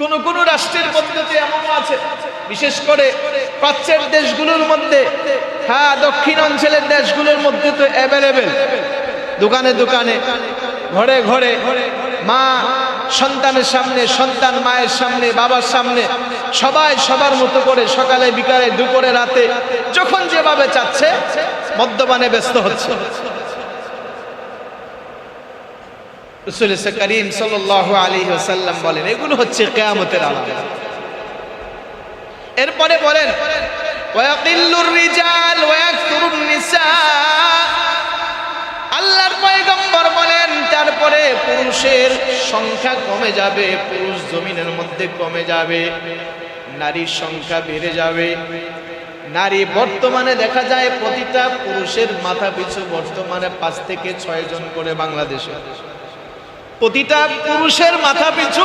কোন কোন রাষ্ট্রের পদ্ধতি এমনও আছে, বিশেষ করে প্রাচ্যের দেশগুলোর মধ্যে হ্যাঁ দক্ষিণ অঞ্চলের দেশগুলোর মধ্যে তো অ্যাভেলেবেল দোকানে দোকানে, ঘরে ঘরে, মা সন্তানের সামনে, সন্তান মায়ের সামনে, বাবার সামনে, সবাই সবার মতো করে সকালে, বিকালে, দুপুরে, রাতে, যখন যেভাবে চাচ্ছে, মদ্যপানে ব্যস্ত হচ্ছে। করিম আলী সাল্লাম বলেন, এগুলো হচ্ছে কেয়ামতের আলাম। এরপরে বলেন আল্লাহর পয়গম্বর বলেন, তারপরে পুরুষের সংখ্যা কমে যাবে, পুরুষ জমিনের মধ্যে কমে যাবে, নারীর সংখ্যা বেড়ে যাবে। নারী বর্তমানে দেখা যায় প্রতিটা পুরুষের মাথা পিছু বর্তমানে পাঁচ থেকে ছয় জন করে বাংলাদেশে। প্রতিটা পুরুষের মাথা পিছু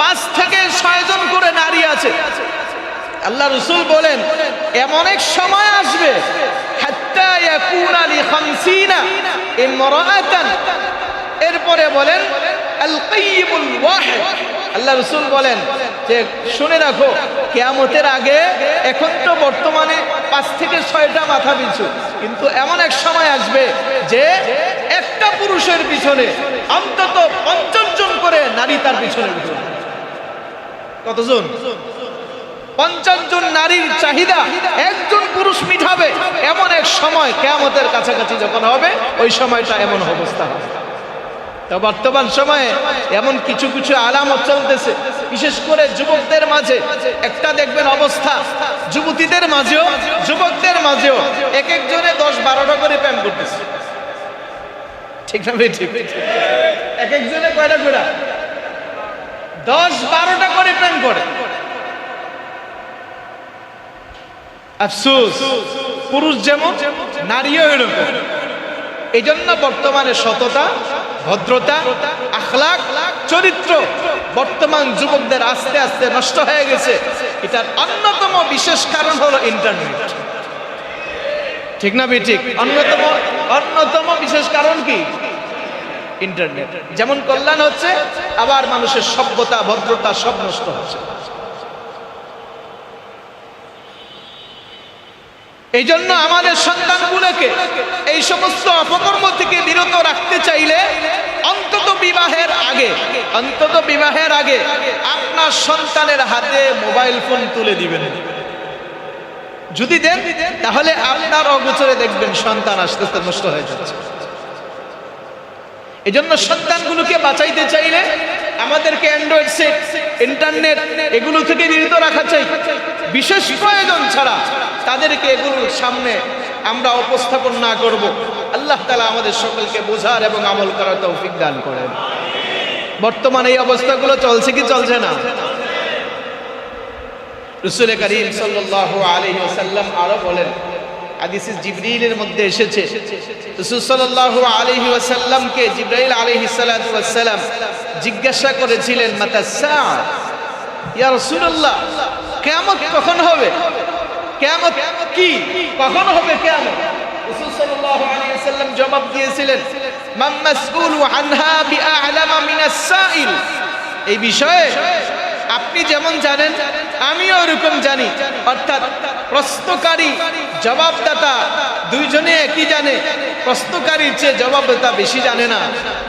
পাঁচ থেকে ছয় জন করে নারী আছে। আল্লাহ রসুল বলেন, এমন এক সময় আসবে এরপরে বলেন আল্লাহ রসুল বলেন, যে শুনে রাখো, কেয়ামতের আগে এখন তো বর্তমানে পাঁচ থেকে ছয়টা মাথা পিছু। কিন্তু এমন এক সময় আসবে যে একটা পুরুষের পিছনে, অন্তত পঞ্চাশ জন করে নারী তার পিছনে কতজন? পঞ্চাশ জন নারীর চাহিদা একজন পুরুষ মিটাবে এমন এক সময় কেয়ামতের কাছাকাছি যখন হবে, ওই সময়টা এমন অবস্থা তো বর্তমান সময়ে এমন কিছু কিছু আলামত চলতেছে, বিশেষ করে যুবকদের মাঝে। একটা দেখবেন অবস্থা, যুবতীদের মাঝেও, যুবকদের মাঝেও এক একজনে দশ বারোটা করে প্রেম করতেছে। ঠিক না ঠিক এক একজনে কয়টা করে দশ বারোটা করে প্রেম করে। আফসোস, পুরুষ যেমন, নারীও এরকম। এই জন্য বর্তমানে সততা, ভদ্রতা, আখলাক, চরিত্র বর্তমান যুবকদের আস্তে আস্তে নষ্ট হয়ে গেছে। এটার অন্যতম বিশেষ কারণ হলো ইন্টারনেট ঠিক না ঠিক? অন্যতম অন্যতম বিশেষ কারণ কি? ইন্টারনেট যেমন কল্যাণ হচ্ছে, আবার মানুষের সভ্যতা, ভদ্রতা সব নষ্ট হচ্ছে। এই জন্য আমাদের সন্তানগুলোকে এই সমস্ত অপকর্ম থেকে বিরত রাখতে চাইলে অন্তত বিবাহের আগে, অন্তত বিবাহের আগে আপনার সন্তানের হাতে মোবাইল ফোন তুলে দিবেন। যদি দেন, তাহলে আপনার অগোচরে দেখবেন সন্তান আস্তে আস্তে নষ্ট হয়ে যাচ্ছে। এই জন্য সন্তানগুলোকে বাঁচাইতে চাইলে আমাদেরকে অ্যান্ড্রয়েড সেট ইন্টারনেট এগুলো থেকে বিরত রাখা চাই। বিশেষ প্রয়োজন ছাড়া তাদেরকে এগুলোর সামনে আমরা উপস্থাপন না করব। আল্লাহ তালা আমাদের সকলকে বোঝার এবং আমল করার তৌফিক দান করেন। বর্তমানে এই অবস্থাগুলো চলছে কি চলছে না? রসুল করিম সাল্লাহ আলহি ওসাল্লাম আরও বলেন, হাদিসে জিবরিলের মধ্যে এসেছে, রসুল সাল্লাল্লাহু আলাইহি ওয়াসাল্লামকে জিবরাইল সালাতু ওয়াসসালাম জিজ্ঞাসা করেছিলেন, মাতা ইয়া রাসূলুল্লাহ, কিয়ামত কখন হবে? কিয়ামত কি? কখন হবে কিয়ামত? রাসূল সাল্লাল্লাহু আলাইহি ওয়াসাল্লাম জবাব দিয়েছিলেন, মান মাসউলু আনহা বিআলামা মিনাস সাইল। এই বিষয়ে আপনি যেমন জানেন, আমিও ওরকম জানি। অর্থাৎ প্রশ্নকারী, জবাবদাতা দুইজনে একই জানে। প্রশ্নকারীর চেয়ে জবাবদাতা বেশি জানে না।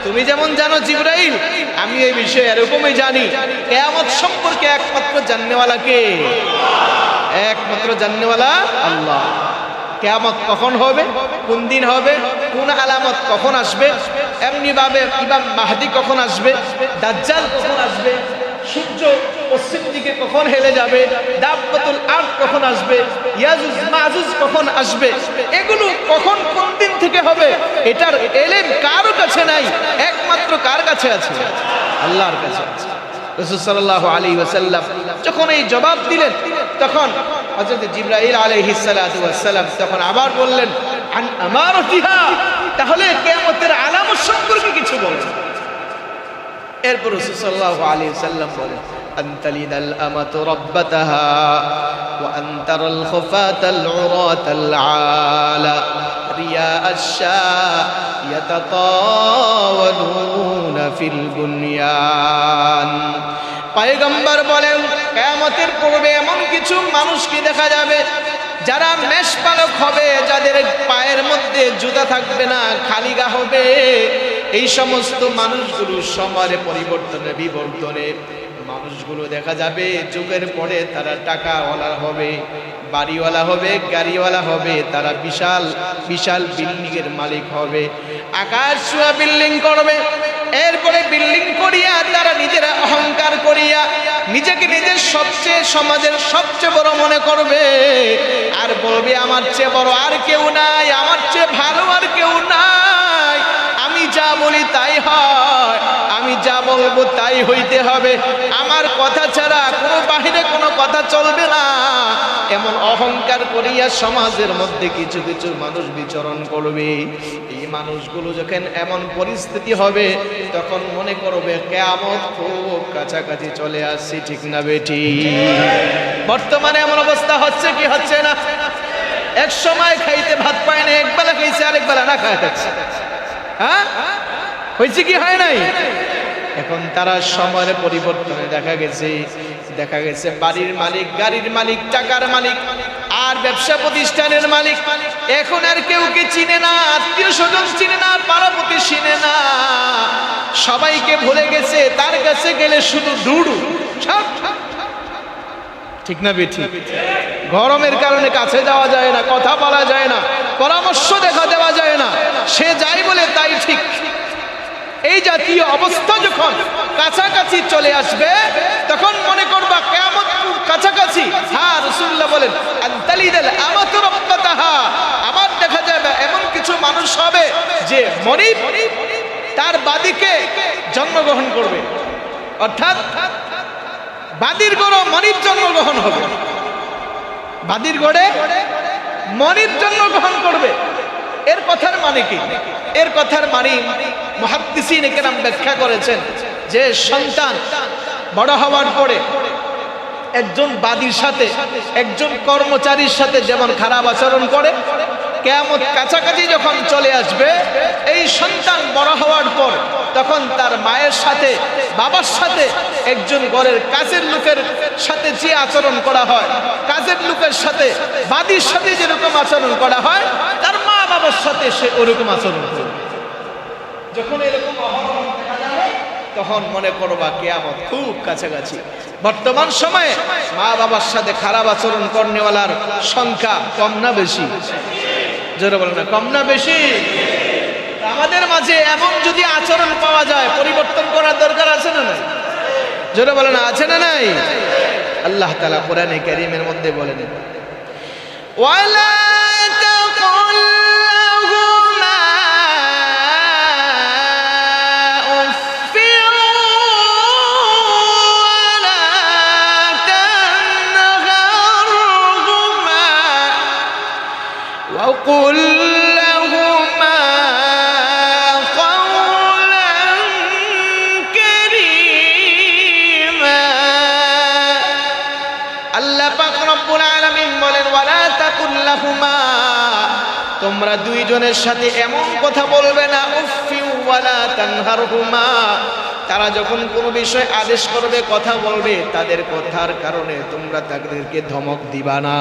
তুমি যেমন জানো জিব্রাইল, আমি এই বিষয়ে এরকমই জানি। কেয়ামত সম্পর্কে একমাত্র জাননেওয়ালা কে? একমাত্র জাননেওয়ালা আল্লাহ। কেয়ামত কখন হবে? কোন দিন হবে? কোন আলামত কখন আসবে? এমনিভাবে ইমাম মাহাদি কখন আসবে? দাজ্জাল কখন আসবে? সূর্য পশ্চিম দিকে কখন হেলে যাবে? দাবতুল আর কখন আসবে? ইয়াজুজ মাজুজ কখন আসবে? এগুলো কখন কোন দিন থেকে হবে? এটার এলেম কারও কাছে নাই? একমাত্র কার কাছে আছে? আল্লাহর কাছে আছে। যখন এই জবাব দিলেন, তখন তখন আবার বললেন আমারতিহা? তাহলে সম্পর্কে কিছু বলুন। এরপর রসুল সাল্লাহ আলী সাল্লাম বলেন أن تلد الأمة ربتها وأن ترى الخفاة العراة العالى رياء الشاء يتطاولون في البنيان পায়গম্বর বলেন কেয়ামতের পূর্বে এমন কিছু মানুষকে দেখা যাবে যারা মেষপালক হবে যাদের পায়ের মধ্যে জুতা থাকবে না খালি গা হবে এই সমস্ত মানুষগুলো সময়ের পরিবর্তনে বিবর্তনে, মানুষগুলো দেখা যাবে যুগের পরে তারা টাকাওয়ালা হবে, বাড়িওয়ালা হবে, গাড়িওয়ালা হবে, তারা বিশাল বিশাল বিল্ডিং এর মালিক হবে। আকাশ ছোঁয়া বিল্ডিং করবে, এরপরে বিল্ডিং করিয়া তারা নিজেরা অহংকার করিয়া নিজেকে নিজের সবচেয়ে সমাজের সবচেয়ে বড় মনে করবে। আর বলবে, আমার চেয়ে বড় আর কেউ নাই, আমার চেয়ে ভালো আর কেউ নাই। যা বলি তাই হয়। আমি যা বলব তাই হইতে হবে। আমার কথা ছাড়া কোনো বাহিরে কোনো কথা চলবে না। এমন অহংকার করিয়া সমাজের মধ্যে কিছু কিছু মানুষ বিচরণ করবে। এই মানুষগুলো যখন এমন পরিস্থিতি হবে, তখন মনে করবে কেমন খুব কাছাকাছি চলে আসছি, ঠিক না বেটি? বর্তমানে এমন অবস্থা হচ্ছে কি হচ্ছে না? এক সময় খাইতে ভাত পায় না, একবেলা খাইছে আরেক বেলা না খায় থাকছে হ্যাঁ হয়েছে কি হয় নাই এখন তারা সময়ের পরিবর্তনে দেখা গেছে দেখা গেছে বাড়ির মালিক গাড়ির মালিক টাকার মালিক আর ব্যবসা প্রতিষ্ঠানের মালিক এখন আর কেউ কে চিনে না আত্মীয় স্বজন চিনে না পাড়াপতি চিনে না সবাইকে ভুলে গেছে তার কাছে গেলে শুধু ডুডু সব ঠিক না বেঠি গরমের কারণে কাছে যাওয়া যায় না, কথা বলা যায় না, পরামর্শ দেখা দেওয়া যায় না, সে যাই বলে তাই ঠিক। এই জাতীয় অবস্থা যখন কাছাকাছি চলে আসবে, তখন মনে করবা কেমন কাছাকাছি। হ্যাঁ রসুল্লাহ বলেন আবার দেখা যাবে এমন কিছু মানুষ হবে যে মনিব তার বাদিকে জন্মগ্রহণ করবে। অর্থাৎ বাদির গড় মনির জন্মগ্রহণ হবে। বাদির গড়ে মনির জন্য গ্রহণ করবে। এর কথার মানে কি? এর কথার মানে মহাদ্দিসিন নাম ব্যাখ্যা করেছেন যে সন্তান বড় হওয়ার পরে একজন বাদীর সাথে, একজন কর্মচারীর সাথে যেমন খারাপ আচরণ করে কেমন কাছাকাছি যখন চলে আসবে, এই সন্তান বড় হওয়ার পর তখন তার মায়ের সাথে, বাবার সাথে একজন ঘরের কাজের লোকের সাথে যে আচরণ করা হয়, কাজের লোকের সাথে, বাদির সাথে যেরকম আচরণ করা হয়, তার মা বাবার সাথে সে ওরকম আচরণ করবে। যখন এরকম তখন মনে করবা কেয়ামত খুব কাছাকাছি। বর্তমান সময়ে মা বাবার সাথে খারাপ আচরণ করনেওয়ালার সংখ্যা কম না বেশি। জোরে বলে না, কম না বেশি। আমাদের মাঝে এমন যদি আচরণ পাওয়া যায়, পরিবর্তন করার দরকার আছে না নাই? জোরে বলে না আছে না নাই? আল্লাহ তালা কোরআনে কারিমের মধ্যে বলেন। ওয়ালা তোমরা দুইজনের সাথে এমন কথা বলবে না তারা যখন কোনো বিষয় আদেশ করবে, কথা বলবে, তাদের কথার কারণে তোমরা তাদেরকে ধমক দিবা না।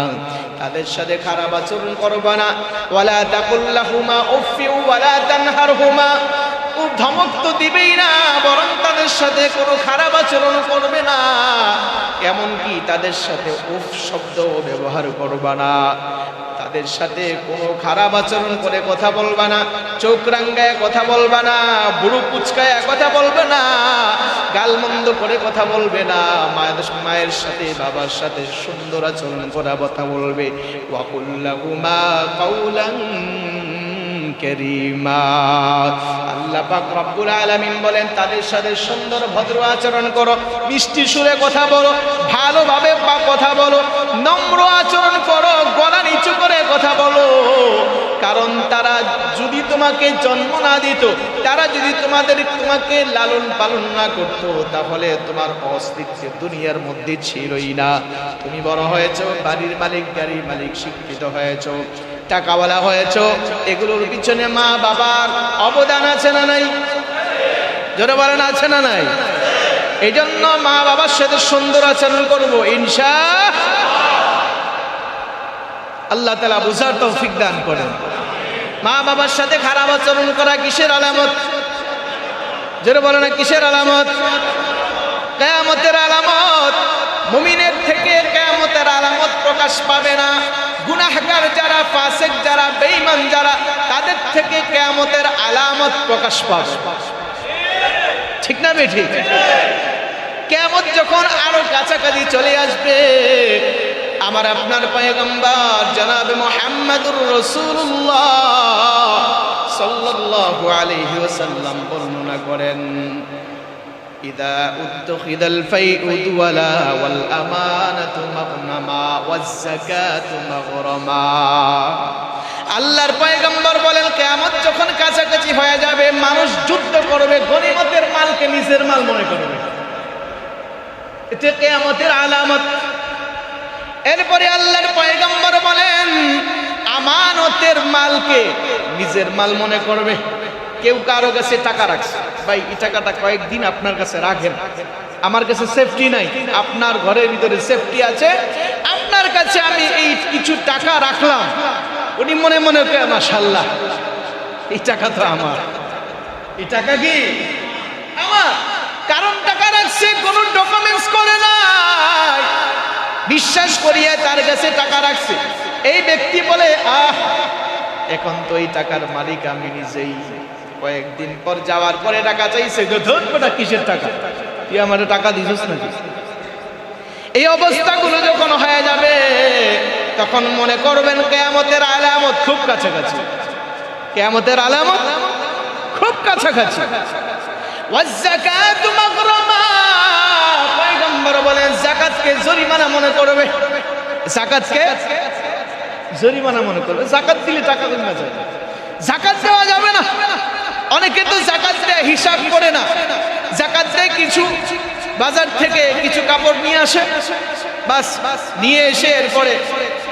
তাদের সাথে খারাপ আচরণ করবা না। ওয়ালা তাকুল্লাহুমা, উফি ওয়ালা, তানহারহুমা। ধমক তো দিবেই না, বরং তাদের সাথে কোনো খারাপ আচরণ করবে না। এমনকি তাদের সাথে উফ শব্দ ব্যবহার করবা না। তাদের সাথে কোনো খারাপ আচরণ করে কথা বলবা না, চোখ রাঙ্গায় কথা বলবা না, বুড়ো কুচকায় কথা বলবে না গালমন্দ করে কথা বলবে না, মায়ের মায়ের সাথে, বাবার সাথে সুন্দর আচরণ করা কথা বলবে। ওয়াকুল্লাহুমা কাউলান কারীমা। আল্লাহ পাক রব্বুল আলামিন বলেন, তাদের সাথে সুন্দর ভদ্র আচরণ করো, মিষ্টি সুরে কথা বলো, ভালোভাবে কথা বলো, নম্র আচরণ করো, গলা নিচু করে কথা বলো। কারণ তারা যদি তোমাকে জন্ম না দিত, তারা যদি তোমাদের, তোমাকে লালন পালন না করত, তাহলে তোমার অস্তিত্ব দুনিয়ার মধ্যে ছিলই না। তুমি বড় হয়েছো, বাড়ির মালিক, গাড়ির মালিক, শিক্ষিত হয়েছো। টাকাওয়ালা হয়েছ। এগুলোর পিছনে মা বাবার অবদান আছে না নাই? জোরে বলেন, আছে না নাই? এই জন্য মা বাবার সাথে সুন্দর আচরণ করব ইনশা আল্লাহ তালা বুঝার তৌফিক দান করেন। মা বাবার সাথে খারাপ আচরণ করা কিসের আলামত? যেটা বলে না কিসের আলামত? কেয়ামতের আলামত। মুমিনের থেকে কেয়ামতের আলামত প্রকাশ পাবে না। গুনাহগার যারা, ফাসেক যারা, বেঈমান যারা, তাদের থেকে কেয়ামতের আলামত প্রকাশ পাবে। ঠিক না বেঠি? কেয়ামত যখন আরও কাছাকাছি চলে আসবে, আমার আপনার পয়গম্বর জনাবে মোহাম্মদুর রসুল্লাহ সাল্লাল্লাহু আলাইহি বর্ণনা করেন ফাইউদ ওয়ালা ওয়াল আমানাতু মাগনামা ওয়াজ যাকাতু মাগরামা আল্লাহর পয়গম্বর বলেন, কিয়ামত যখন কাছাকাছি হয়ে যাবে, মানুষ যুদ্ধ করবে গনিমতের মালকে নিজের মাল মনে করবে। এটা কিয়ামতের আলামত। এরপরে আল্লাহর পয়গম্বর বলেন, আমানতের মালকে নিজের মাল মনে করবে। কেউ কারও কাছে টাকা রাখছে। ভাই, এই টাকাটা কয়েকদিন আপনার কাছে রাখেন। আমার কাছে সেফটি নাই। আপনার ঘরের ভিতরে সেফটি আছে। আপনার কাছে আমি এই কিছু টাকা রাখলাম। উনি মনে মনে করে মাশাল্লাহ এই টাকা তো আমার। এই টাকা কি? আমার। কারণ টাকা রাখছে, কোনো ডকুমেন্টস করে নাই। বিশ্বাস করিয়া তার কাছে টাকা রাখছে। এই ব্যক্তি বলে, আহ, এখন তো এই টাকার মালিক আমি নিজেই। কয়েকদিন পর যাওয়ার পরে টাকা চাইছে। ধরবোটা কিসের টাকা? তুই আমার টাকা দিছিস নাকি? এই অবস্থাগুলো যখন হয়ে যাবে, তখন মনে করবেন কেয়ামতের আলামত খুব কাছে কাছাকাছি। কেয়ামতের আলামত খুব পয়গম্বর বলেন জাকাতকে জরিমানা মনে করবে। জাকাতকে জরিমানা মনে করবে। জাকাত দিলে টাকা কমে যায়। জাকাত দেওয়া যাবে না। অনেকে তো জাকাত দেয়, হিসাব করে না। জাকাত দেয় কিছু, বাজার থেকে কিছু কাপড় নিয়ে আসে, বাস নিয়ে এসে এরপরে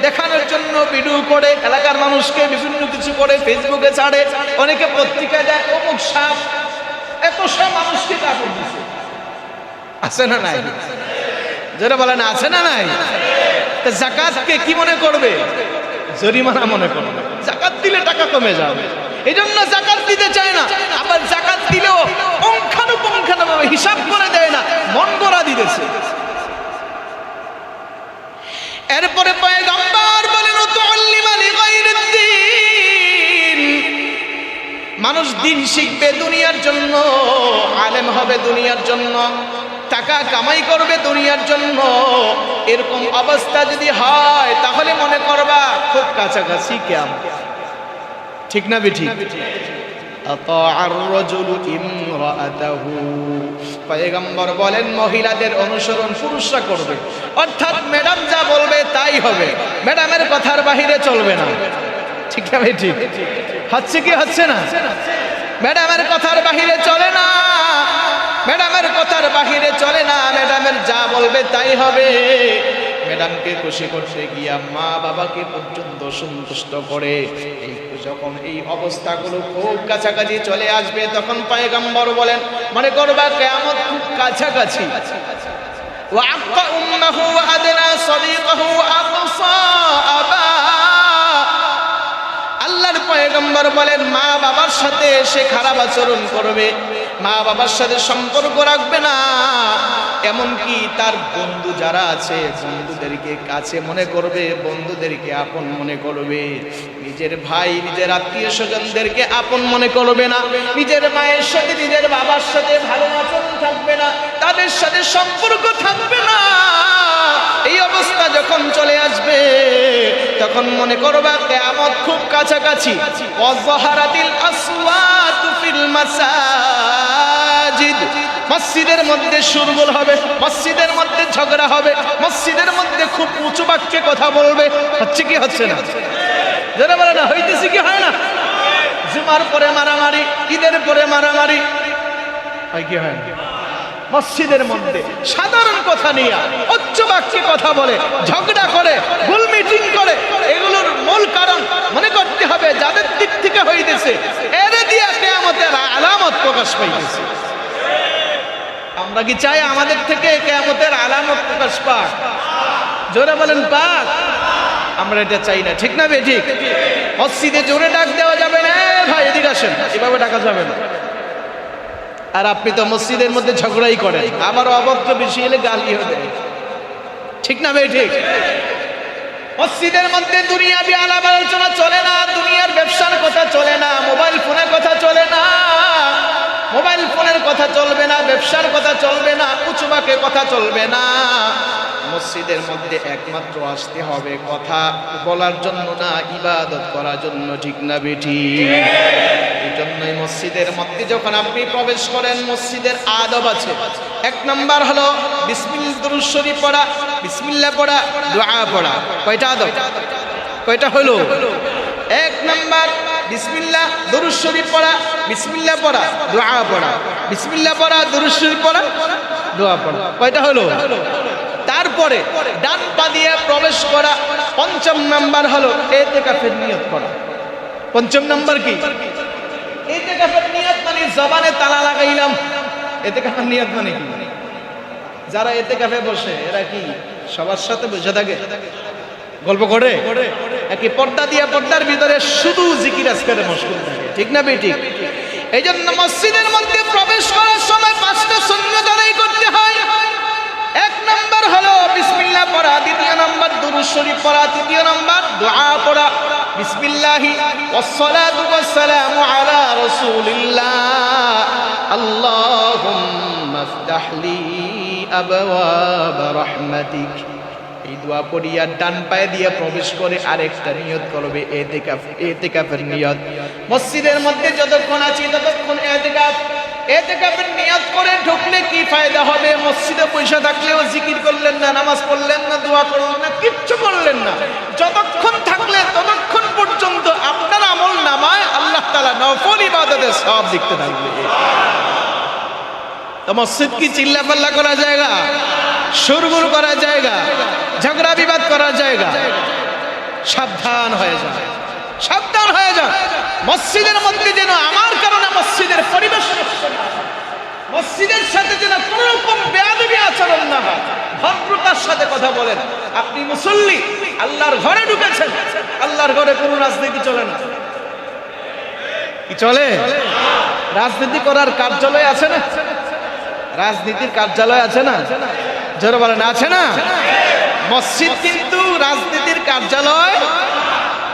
দেখানোর জন্য ভিডিও করে, এলাকার মানুষকে বিভিন্ন কিছু করে ফেসবুকে ছাড়ে, অনেকে পত্রিকা দেয়, অমুক সাপ, এত সাপ মানুষকে কাপড় দিচ্ছে আছে না নাই? যেটা বলেন, আছে না নাই? জাকাতকে কি মনে করবে? জরিমানা মনে করবে। জাকাত দিলে টাকা কমে যাবে। এই জন্য জাকাত দিতে চায় না। আবার জাকাত দিলেও পুঙ্খানুপুঙ্খানুভাবে হিসাব করে দেয় না। মন করা দিতেছে। এরপরে পয়গম্বর বলেন মানুষ দিন শিখবে দুনিয়ার জন্য, আলেম হবে দুনিয়ার জন্য, টাকা কামাই করবে দুনিয়ার জন্য। এরকম অবস্থা যদি হয়, তাহলে মনে করবা, খুব কাছাকাছি কেমন ঠিক না বেঠি পয়গম্বর বলেন, মহিলাদের অনুসরণ পুরুষরা করবে। অর্থাৎ ম্যাডাম যা বলবে তাই হবে। ম্যাডামের কথার বাহিরে চলবে না। ঠিক না বেঠি হচ্ছে কি, হচ্ছে না? ম্যাডামের কথার বাহিরে চলে না। ম্যাডামের কথার বাহিরে চলে না। ম্যাডামের যা বলবে তাই হবে। ম্যাডামকে খুশি করতে গিয়া মা বাবাকে পর্যন্ত সন্তুষ্ট করে। এই যখন এই অবস্থাগুলো খুব কাছাকাছি চলে আসবে তখন পায়গাম্বর বলেন মনে করবা কেমন খুব কাছাকাছি وعق أمه وأدنى صديقه أقصى أباه আল্লাহর পয়গম্বর বলেন মা বাবার সাথে সে খারাপ আচরণ করবে মা বাবার সাথে সম্পর্ক রাখবে না। এমনকি তার বন্ধু যারা আছে, বন্ধুদেরকে কাছে মনে করবে, বন্ধুদেরকে আপন মনে করবে। নিজের ভাই, নিজের আত্মীয় স্বজনদেরকে আপন মনে করবে না। নিজের মায়ের সাথে, নিজের বাবার সাথে ভালো আচরণ থাকবে না। তাদের সাথে সম্পর্ক থাকবে না। এই অবস্থা যখন চলে আসবে, তখন মনে করবা, কেয়ামত খুব কাছাকাছি। অজহারাতিল আসওয়াতু ফিল মাসাজিদ। মসজিদের মধ্যে সুরগুল হবে, মসজিদের মধ্যে ঝগড়া হবে, মসজিদের মধ্যে খুব উঁচু বাক্যে কথা বলবে, হচ্ছে কি, হচ্ছে না? যারা বলে না, হইতেছে কি, হয় না? জুমার পরে মারামারি, ঈদের পরে মারামারি, হয় কি, হয় না? মসজিদের মধ্যে সাধারণ কথা নিয়ে, উচ্চ বাক্যে কথা বলে, ঝগড়া করে, ভুল মিটিং করে, এগুলোর মূল কারণ মনে করতে হবে, যাদের দিক থেকে হইতেছে, এর দিয়া কেয়ামতের আলামত প্রকাশ পাইতেছে। আমরা কি চাই আমাদের থেকে কেয়ামতের আলামত প্রকাশ পাক? জোরে বলেন পাক। আমরা এটা চাই না, ঠিক না বে ঠিক? জোরে ডাক দেওয়া যাবে না ভাই এদিকে আসেন, এভাবে ডাকা যাবে না। আর আপনি তো মসজিদের মধ্যে ঝগড়াই করেন আবার অভদ্র বেশি এলে গালি হবে ঠিক না ভাই ঠিক? মসজিদের মধ্যে দুনিয়াবি আলাপ আলোচনা চলে না, দুনিয়ার ব্যবসার কথা চলে না, মোবাইল ফোনের কথা চলে না। মোবাইল ফোনের কথা চলবে না, ব্যবসার কথা চলবে না উঁচুবাকে কথা চলবে না। মসজিদের মধ্যে একমাত্র আসতে হবে কথা বলার জন্য না, ইবাদত করার জন্য, ঠিক না বেঠি? এই জন্যই মসজিদের মধ্যে যখন আপনি প্রবেশ করেন, মসজিদের আদব আছে। এক নম্বর হলো বিসমিল দুরুদ শরীফ পড়া, বিসমিল্লাহ পড়া, দোয়া পড়া। কয়টা আদব? কয়টা হলো? এক নাম্বার বিসমিল্লাহ, দুরুদ শরীফ পড়া বিসমিল্লা পড়া, দোয়া পড়া। বিসমিল্লা পড়া, দুরুদ শরীফ পড়া, দোয়া পড়া। কয়টা হলো? তারপরে ডান পা দিয়ে প্রবেশ করা পঞ্চম নাম্বার হলো এতে কাফের নিয়ত করা। পঞ্চম নাম্বার কি? এতে কাফের নিয়ত মানে জবানে তালা লাগাইলাম। এতে কাফের নিয়ত মানে কি? যারা এতে কাফে বসে, এরা কি সবার সাথে বসে থাকে? গল্প করে? একই পর্দা দিয়ে পর্দার ভিতরে শুধু জিকির আজকারে মশগুল থাকে। ঠিক না বেটি? এই জন্য মসজিদের মধ্যে প্রবেশ করার সময় পাঁচটা সুন্নত আদায় করতে হয়। এক নম্বর হলো বিসমিল্লাহ পড়া, দ্বিতীয় নম্বর দুরুদ শরীফ পড়া, তৃতীয় নম্বর দোয়া পড়া। বিসমিল্লাহি ওয়াসসালাতু ওয়াসসালামু আলা রাসূলিল্লাহ। আল্লাহুম্মা ইফতাহ লি আবওয়াব রাহমাতিক। এই দোয়া পড়িয়া ডান পায়ে দিয়ে প্রবেশ করে আরেকটা নিয়ত করবে, এতেকাফ, এতেকাফের নিয়ত। মসজিদের মধ্যে যতক্ষণ আছি ততক্ষণ এতেকাফ, এতেকাফের নিয়ত করে ঢুকলে কি ফায়দা হবে? মসজিদে পয়সা থাকলেও জিকির করলেন না, নামাজ পড়লেন না, দোয়া করলেন না, কিচ্ছু করলেন না। যতক্ষণ থাকলে ততক্ষণ পর্যন্ত আপনার আমল নামায় আল্লাহ তালা নফল ইবাদতের সব দেখতে থাকবে। তো মসজিদ কি চিল্লা পাল্লা করা জায়গা? সুরগুর করা জায়গা? ঝগড়া বিবাদ করার জায়গা। সাবধান হয়ে যায় সাবধান হয়ে যান। মসজিদের মধ্যে যেন আমার কারণে মসজিদের পরিবেশ। মসজিদের সাথে যেন কোন রকম বেয়াদবি আচরণ না হয়। ভদ্রতার সাথে কথা বলেন। আপনি মুসল্লি, আল্লাহর ঘরে ঢুকেছেন। আল্লাহর ঘরে কোনো রাজনীতি চলে না। কি চলে? রাজনীতি করার কার্যালয় আছে না? রাজনীতির কার্যালয় আছে না? জোরে বলেন, আছে না? মসজিদ কিন্তু রাজনীতির কার্যালয়,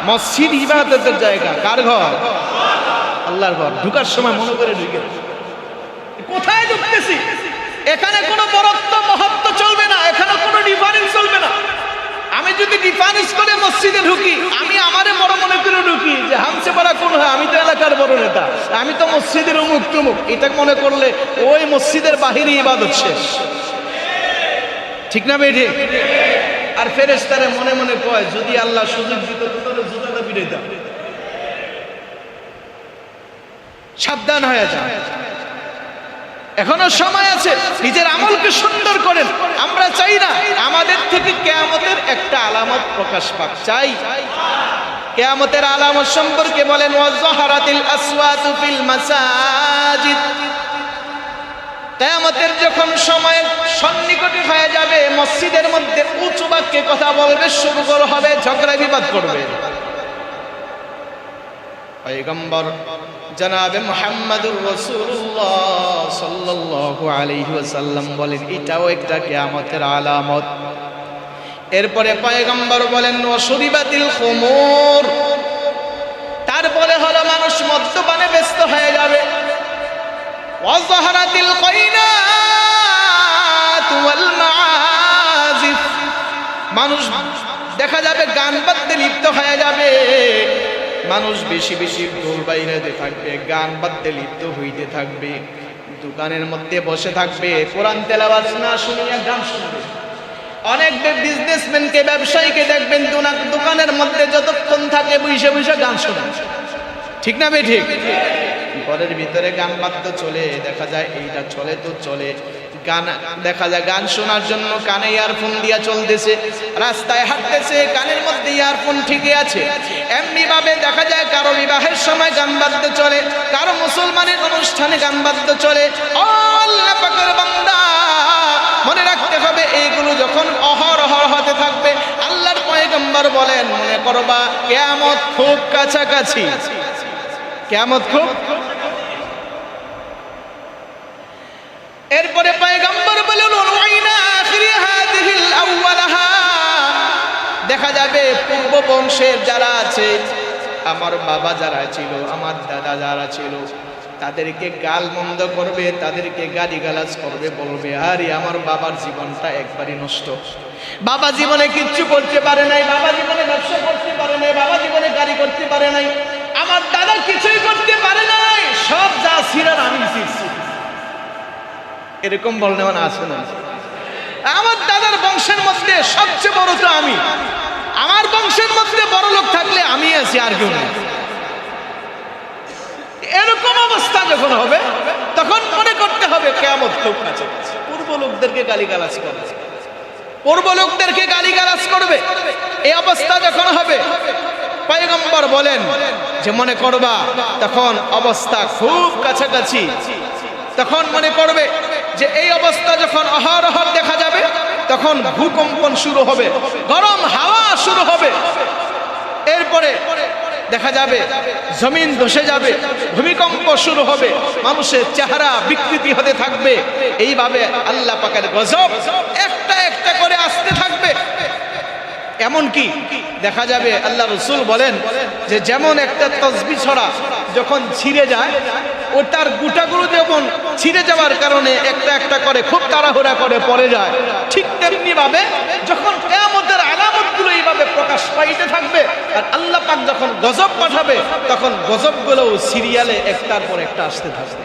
মসজিদ ইবাদতের জায়গা। কার ঘর? আল্লাহর ঘর। ঢুকার সময় মনে করে ঢুকে। কোথায় ঢুকতেছি? এখানে কোনো বরত্ব, মহত্ব চলবে না। এখানে কোনো ডিফারেন্স চলবে না। আমি যদি ডিফারেন্স করে মসজিদে ঢুকি, আমি আমারে বড় মনে করে ঢুকি যে হামসে পাড়া কোন হয়? আমি তো এলাকার বড় নেতা। আমি তো মসজিদের অমুক তমুক এটা মনে করলে ওই মসজিদের বাহিরে ইবাদত শেষ। ঠিক না বেঠে? আর ফেরেস্তারে মনে মনে কয়, যদি আল্লাহ সুযোগ দিত তোর জুতাটা পিড়াইতাম সাবধান হয়ে যায় এখনও সময় আছে, নিজের আমলকে সুন্দর করেন। আমরা চাই না, আমাদের থেকে কেয়ামতের একটা আলামত প্রকাশ পাক, চাই। কেয়ামতের আলামত সম্পর্কে বলেন ওয়াজহারাতিল আসওয়াতু ফিল মাসাজিদ। কেয়ামতের যখন সময় সন্নিকটে হয়ে যাবে, মসজিদের মধ্যে উঁচু বাক্যে কথা বলবে শুরু হবে, ঝগড়া বিবাদ করবে। পয়গম্বর জনাবে মোহাম্মদুর রসুল্লাহ সাল্লাল্লাহু আলাইহি ওয়াসাল্লাম বলেন, এটাও একটা কিয়ামতের আলামত। এরপরে পয়গম্বর বলেন ওয়াসুরিবাতিল খুমুর। তারপরে হলো মানুষ মদ্যপানে ব্যস্ত হয়ে যাবে। কাইনাত ওয়াল মাআজিফ মানুষ দেখা যাবে গান বাদ্যে লিপ্ত হয়ে যাবে। মানুষ বেশি বেশি ঢোল বাইরাতে থাকবে, গান বাদ্যে লিপ্ত হইতে থাকবে, দোকানের মধ্যে বসে থাকবে, কোরআন তেলাওয়াত না শুনিয়া গান শুনবে। অনেক বিজনেসম্যানকে ব্যবসায়ীকে দেখবেন দোকানের মধ্যে যতক্ষণ থাকে বসে বসে গান শোনে ঠিক না বে ঠিক? ঘরের ভিতরে গান বাদ্য চলে, দেখা যায় এইটা চলে তো চলে। গান, দেখা যায় গান শোনার জন্য কানে ইয়ারফোন দিয়া চলতেছে, রাস্তায় হাঁটতেছে, কানের মধ্যে ইয়ারফোন ঠিকই আছে। এমনি ভাবে দেখা যায় কারও বিবাহের সময় গান বাদ্য চলে, কারও মুসলমানের অনুষ্ঠানে গান বাদ্য চলে। আল্লাহ বান্দা, মনে রাখতে হবে এইগুলো যখন অহরহ হতে থাকবে, আল্লাহর পয়গম্বর বলেন, মনে করবা, কেয়ামত খুব কাছাকাছি। কেয়ামত খুব এরপরে পয়গম্বর বলেন "ওয়াইনা আখিরি হাদিহিল দেখা যাবে পূর্ব বংশের যারা আছে, আমার বাবা যারা ছিল, আমার দাদা যারা ছিল, তাদেরকে গাল মন্দ করবে, তাদেরকে গালি গালাজ করবে, বলবে, আরে, আমার বাবার জীবনটা একবারই নষ্ট। বাবা জীবনে কিচ্ছু করতে পারে নাই, বাবা জীবনে ব্যবসা করতে পারে নাই, বাবা জীবনে গাড়ি করতে পারে নাই, আমার দাদা কিছুই করতে পারে নাই, সব যা ছিলেন আমি শিখছি। এরকম বললে মানে আছে না? আমার দাদার বংশের মধ্যে সবচেয়ে বড় তো আমি। আমার বংশের মধ্যে বড় লোক থাকলে আমি আছি, আর কেউ নেই। এরকম অবস্থা যখন হবে, তখন মনে করতে হবে কেমন খুব কাছে পূর্ব লোকদেরকে গালিগালাজ করবে। পূর্ব লোকদেরকে গালিগালাজ করবে। এই অবস্থা যখন হবে, পয়গম্বর বলেন যে, মনে করবা, তখন অবস্থা খুব কাছাকাছি। তখন মনে করবে যে এই অবস্থা যখন অহরহ দেখা যাবে, তখন ভূকম্পন শুরু হবে, গরম হাওয়া শুরু হবে। এরপরে দেখা যাবে, জমিন ধসে যাবে, ভূমিকম্প শুরু হবে, মানুষের চেহারা বিকৃতি হতে থাকবে। এইভাবে আল্লাহ পাকের গজব একটা একটা করে আসতে থাকবে। এমন কি দেখা যাবে আল্লাহ রসুল বলেন যে, যেমন একটা তসবি ছড়া যখন ছিঁড়ে যায় ওটার গুটাগুলো যেমন ছিঁড়ে যাওয়ার কারণে একটা একটা করে খুব তাড়াহুড়া করে পড়ে যায়, ঠিক তেমনি ভাবে যখন কেয়ামতের আলামতগুলো এইভাবে প্রকাশ পাইতে থাকবে আর আল্লাহ পাক যখন গজব পাঠাবে, তখন গজবগুলো সিরিয়ালে একটার পর একটা আসতে থাকবে।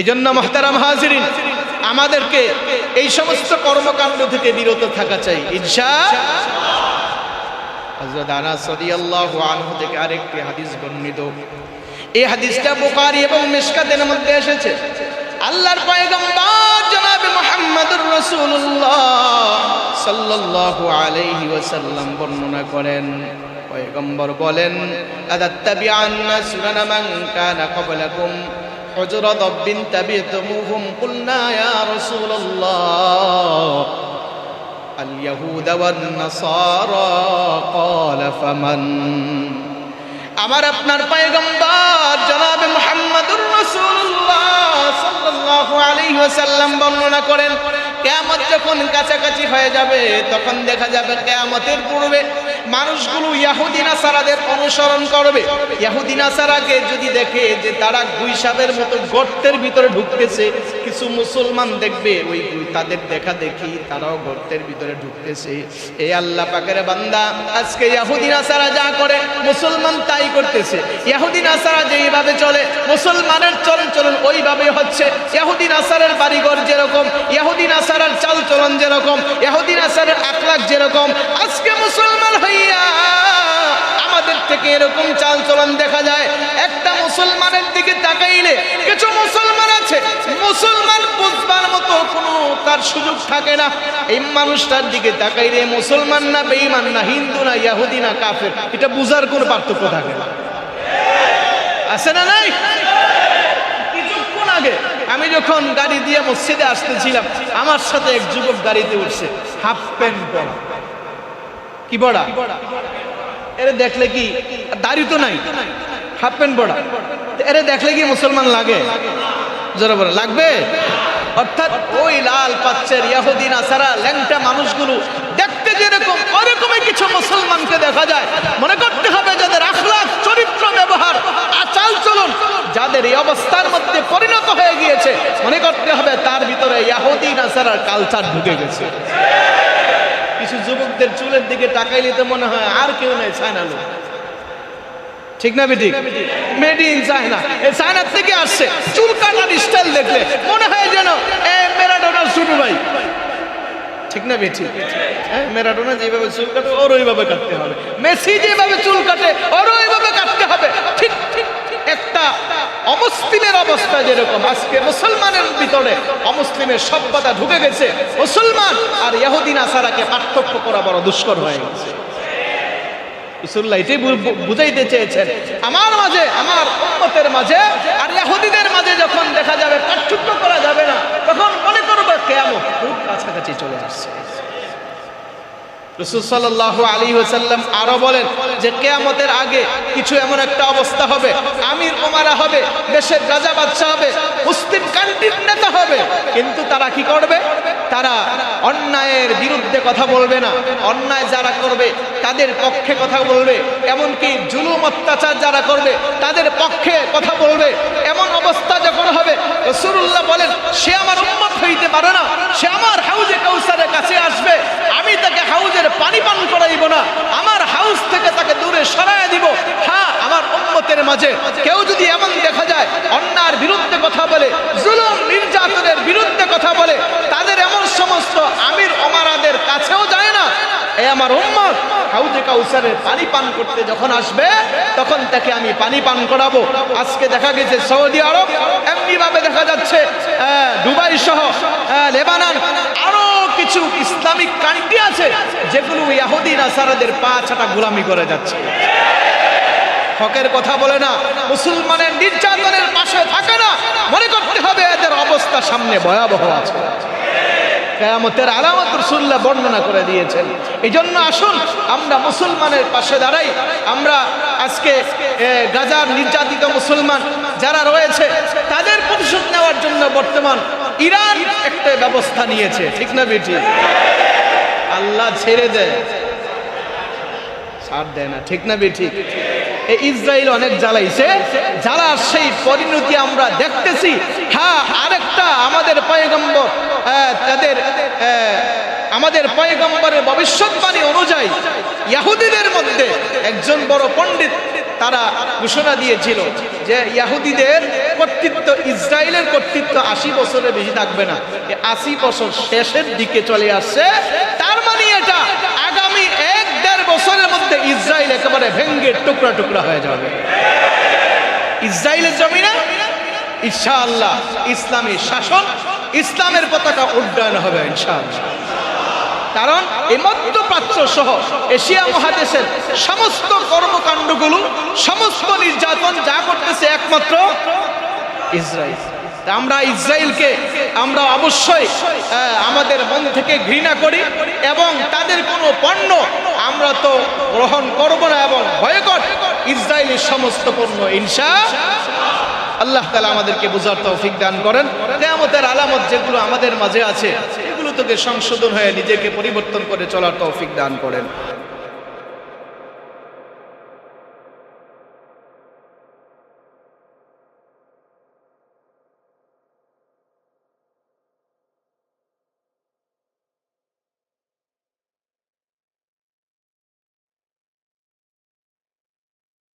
এই জন্য মহতারাম হাজিরিন, আমাদেরকে এই সমস্ত কর্মকাণ্ড থেকে বিরত থাকা চাই। ইনশা হযরত আনাস রাদিয়াল্লাহু আনহু থেকে আরেকটি হাদিস বর্ণিত। এই হাদিসটা বুখারী এবং মিশকাতের মধ্যে এসেছে আল্লাহর পয়গম্বর জনাবে মুহাম্মদুর রাসূলুল্লাহ সাল্লাল্লাহু আলাইহি ওয়াসাল্লাম বর্ণনা করেন পয়গম্বর বলেন আদাত্তাবিআন্না সুনানা মান কানা ক্বাবলাকুম حجر ضب تبعتموهم قلنا يا رسول الله اليهود والنصارى قال فمن আমার আপনার পায়গম্বর জনাবে মোহাম্মদুর রাসূলুল্লাহ সাল্লাহ আলাইহি ওয়াসাল্লাম বর্ণনা করেন কিয়ামত যখন কাছাকাছি হয়ে যাবে, তখন দেখা যাবে কিয়ামতের পূর্বে মানুষগুলো ইয়াহুদি নাসারাদের অনুসরণ করবে। ইয়াহুদি নাসারাকে যদি দেখে যে তারা গুইসাবের মতো গর্তের ভিতরে ঢুকতেছে, কিছু মুসলমান দেখবে, ওই তাদের দেখা দেখি তারাও গর্তের ভিতরে ঢুকতেছে। এই আল্লাহ পাকের বান্দা, আজকে ইয়াহুদি নাসারা যা করে, মুসলমান তাই করতেছে। ইয়াহুদি নাসারা যেইভাবে চলে, মুসলমানের চলন চলন ওইভাবে হচ্ছে। ইয়াহুদি নাসারের বাড়িঘর যেরকম, ইয়াহুদি নাসারার চাল চলন যেরকম ইয়াহুদি নাসারের আখলাক যেরকম, আজকে মুসলমান হইয়া আমাদের থেকে এরকম চাল চলন দেখা যায়। একটা মুসলমানের দিকে তাকাইলে কিছু মুসলমান আছে, মুসলমান বুঝবার মতো কোনো তার সুযোগ থাকে না। এই মানুষটার দিকে তাকাইলে মুসলমান না বেঈমান না হিন্দু না ইয়াহুদি না কাফের, এটা বুঝার কোনো পার্থক্য থাকে না। আছে না নাই? আমি যখন গাড়ি দিয়ে মসজিদে আসতেছিলাম, আমার সাথে এক যুবক গাড়িতে উঠছে হাফ প্যান্ট পরা কি বড়া? এরে দেখলে কি, দাড়ি তো নাই? হাফ প্যান্ট পরা এরে দেখলে কি মুসলমান লাগে? জোরে বলে, লাগবে? অর্থাৎ ওই লাল পাচ্ছের ইয়াহুদিন আসারা ল্যাংটা মানুষগুলো দেখতে যেরকম, ওরকমই কিছু মুসলমানকে দেখা যায়। মনে করতে হবে যাদের আখলাখ, চরিত্র, ব্যবহার আচাল চলন, যাদের এই অবস্থার মধ্যে পরিণত হয়ে গিয়েছে, মনে করতে হবে তার ভিতরে ইয়াহুদিন আসারার কালচার ঢুকে গেছে। কিছু যুবকদের চুলের দিকে তাকাইলে তো মনে হয় আর কেউ নেই চায়না লোক। ঠিক না বেটি? মেড ইন চায়না এই চায়নার থেকে আসছে। চুল কাটার স্টাইল দেখলে মনে হয় যেন, এ, মেরাডোনার ছোট ভাই। ঠিক না বেটি হ্যাঁ মেরাডোনা যেভাবে চুল কাটে, ওর ওইভাবে কাটতে হবে। মেসি যেভাবে চুল কাটে, ওর ওইভাবে কাটতে হবে। ঠিক ঠিক। একটা অমুসলিমের অবস্থা যেরকম। আজকে মুসলমানের ভিতরে অমুসলিমের সভ্যতা ঢুকে গেছে। মুসলমান আর ইহুদিন আসারাকে পার্থক্য করা বড় দুষ্কর হয়ে গেছে। রসুল্লাহ এটাই বুঝাইতে চেয়েছেন। আমার মাঝে, আমার উম্মতের মাঝে আর ইহুদিদের মাঝে যখন দেখা যাবে পার্থক্য করা যাবে না, তখন মনে কেমন খুব কাছাকাছি চলে আসছে। আরও বলেন যে কেয়ামতের আগে কিছু এমন একটা অবস্থা হবে, আমির হবে, দেশের রাজা বাচ্চা হবে, মুসলিম কান্ট্রির নেতা হবে। কিন্তু তারা কি করবে? তারা অন্যায়ের বিরুদ্ধে কথা বলবে না। অন্যায় যারা করবে, তাদের পক্ষে কথা বলবে। এমনকি জুলুম অত্যাচার যারা করবে, তাদের পক্ষে কথা বলবে। এমন অবস্থা যখন হবে রসুল্লাহ বলেন, সে আমার উম্মত হইতে পারে না সে আমার হাউজে কাউসারের কাছে আসবে আমি তাকে হাউজের পানি পান করাইব না আমার হাউস থেকে তাকে দূরে সরায় দিব হ্যাঁ আমার মাঝে কেউ যদি এমন দেখা যায় অন্যার বিরুদ্ধে কথা বলে, জুলুম নির্যাতনের বিরুদ্ধে কথা বলে, তাদের এমন সমস্ত আমির ওমারাদের কাছেও যায় না। এ আমার উম্মত, হাউজে কাউসারের পানি পান করতে যখন আসবে, তখন তাকে আমি পানি পান করাবো। আজকে দেখা গেছে সৌদি আরব এমনি ভাবে দেখা যাচ্ছে দুবাই সহ লেবানন, আরও কিছু ইসলামিক কান্ট্রি আছে, যেগুলো ইয়াহুদি, নাসারাদের পা ছাটা গোলামি করে যাচ্ছে। হকের কথা বলে না। মুসলমানের নির্যাতনের পাশে থাকে না। মনে করতে হবে এদের অবস্থা সামনে ভয়াবহ আছে। কেয়ামতের আলামত রসুল্লাহ বর্ণনা করে দিয়েছেন। এই জন্য আসুন, আমরা মুসলমানের পাশে দাঁড়াই। আমরা আজকে গাজার নির্যাতিত মুসলমান যারা রয়েছে, তাদের প্রতিশোধ নেওয়ার জন্য বর্তমান ইরান একটা ব্যবস্থা নিয়েছে। ঠিক না বেটি আল্লাহ ছেড়ে দেয়। ছাড় দেয় না। ঠিক না বেটি ইসরায়েল অনেক জ্বালাইছে। জ্বালার সেই পরিণতি আমরা দেখতেছি হ্যাঁ আরেকটা আমাদের পয়গম্বর তাদের আমাদের পয়গম্বরের ভবিষ্যৎবাণী অনুযায়ী ইয়াহুদিদের মধ্যে একজন বড় পণ্ডিত তারা ঘোষণা দিয়েছিল যে ইয়াহুদিদের কর্তৃত্ব, ইসরায়েলের কর্তৃত্ব আশি বছরের বেশি থাকবে না। আশি বছর শেষের দিকে চলে আসছে। তার মানে এটা আগামী এক দেড় বছরের মধ্যে ইসরায়েল একেবারে ভেঙ্গে টুকরা টুকরা হয়ে যাবে। ইসরায়েলের জমিনে ইনশাআল্লাহ ইসলামী শাসন, ইসলামের পতাকা উড্ডয়ন হবে ইনশাআল্লাহ। কারণ এই মধ্যপ্রাচ্য সহ এশিয়া মহাদেশের সমস্ত কর্মকাণ্ডগুলো, সমস্ত নির্যাতন যা করতেছে একমাত্র ইসরায়েল। আমরা ইসরায়েলকে আমরা অবশ্যই আমাদের মন থেকে ঘৃণা করি এবং তাদের কোনো পণ্য আমরা তো গ্রহণ করব না এবং ভয়কট ইসরায়েলের সমস্ত পণ্য ইনশা আল্লাহ তালা আমাদেরকে বোঝার তৌফিক দান করেন। কেয়ামতের আলামত যেগুলো আমাদের মাঝে আছে, এগুলো তোকে সংশোধন হয়ে নিজেকে পরিবর্তন করে চলার তৌফিক দান করেন।